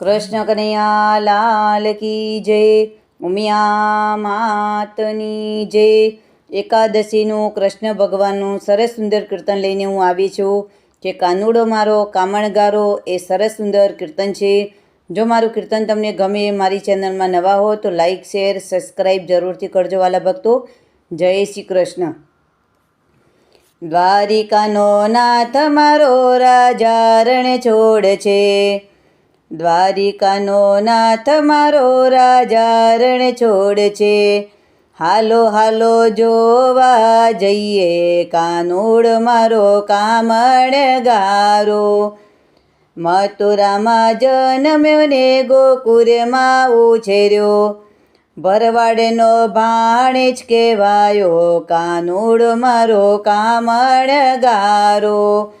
કૃષ્ણ કનૈયા લાલ કી જય, ઉમિયા માતની જય. એકાદશીનું કૃષ્ણ ભગવાનનું સરસ સુંદર કીર્તન લઈને હું આવી છું. જે કાનુડો મારો, કામણગારો, એ સરસ સુંદર કીર્તન છે. જો મારું કીર્તન તમને ગમે મારી ચેનલમાં નવા હો તો લાઈક, શેર સબસ્ક્રાઈબ જરૂરથી કરજો વાલા ભક્તો. જય શ્રી કૃષ્ણ. દ્વારિકાનો નાથ મારો રાજા રણ છોડ છે. દ્વારિકાનો નાથ મારો રાજા રણ છોડ છે હાલો હાલો, જોવા જઈએ. કાનુડ મારો કામણ ગારો. મથુરામાં જન્મ્યો ને ગોકુરમાં ઉછેર્યો. ભરવાડનો ભાણેજ કહેવાયો. કાનુડ મારો કામણ ગારો.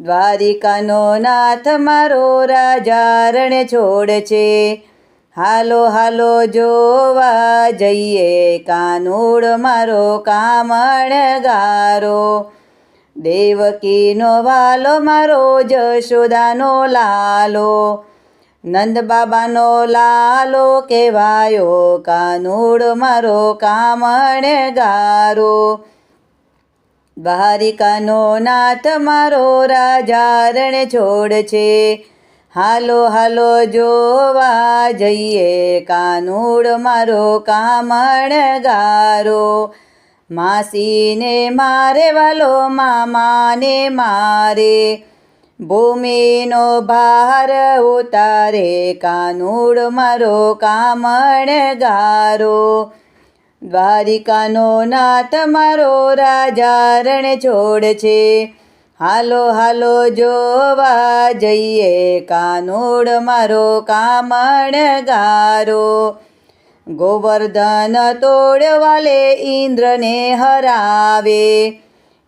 દ્વારિકાનો નાથ મારો રાજા રણ છોડ છે હાલો હાલો, જોવા જઈએ કાનુડ મારો કામણ ગારો દેવકીનો વાલો મારો જશોદાનો લાલો. નંદ બાબાનો લાલો કહેવાયો કાનુડ મારો કામણ ગારો દ્વારિકાનો નાથ મારો રાજા રણ છોડ છે. હાલો હાલો જોવા જઈએ કાનુડ મારો કામણ ગારો. માસીને મારે, વાલો મામાને મારે. ભૂમિનો ભાર ઉતારે કાનુડ મારો કામણ ગારો. દ્વારિકાનો નાથ મારો રાજા રણ છોડ છે. હાલો હાલો, જોવા જઈએ કાનુડ મારો કામણ ગારો. ગોવર્ધન તોડવાલે ઇન્દ્રને હરાવે.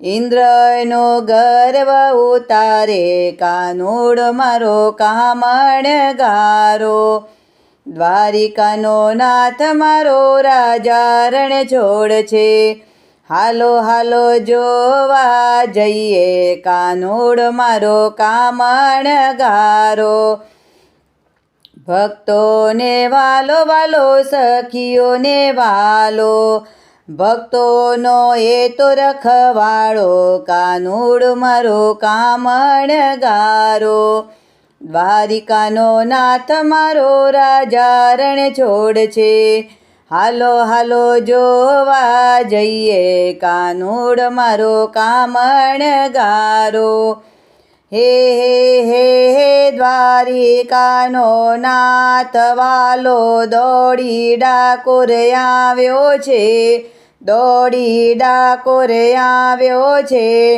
ઇન્દ્રનો ગર્વ ઉતારે કાનુડ મારો કામણ ગારો. દ્વારિકાનો નાથ મારો રાજા રણ છોડ છે. હાલો હાલો, જોવા જઈએ કાનુડ મારો કામણ ગારો ભક્તોને વાલો વાલો, સખીઓને વાલો. ભક્તોનો એ તો રખવાળો કાનોડ મારો કામણ ગારો દ્વારિકાનો નાથ મારો રાજા રણ છોડ છે હાલો હાલો, જોવા જઈએ. કાનોડ મારો કામણ ગારો. હે હે હે હે, દ્વારિકાનો નાથ વાલો, દોડી ડાકોર આવ્યો છે. દોડી ડાકોર આવ્યો છે.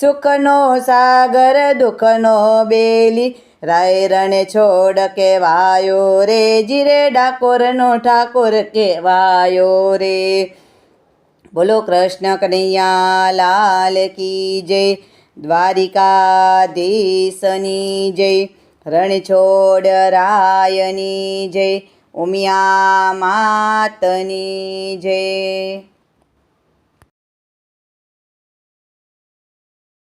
સુખનો સાગર, દુઃખનો બેલી. રાય રણે છોડ કેવાયો રે, જીરે ડાકોરનો ઠાકોર કહેવાયો રે. બોલો કૃષ્ણ કનૈયા લાલ કી જય. દ્વારિકાધીશની જય. રણછોડ રાયની જય. ઉમિયા માતની જય.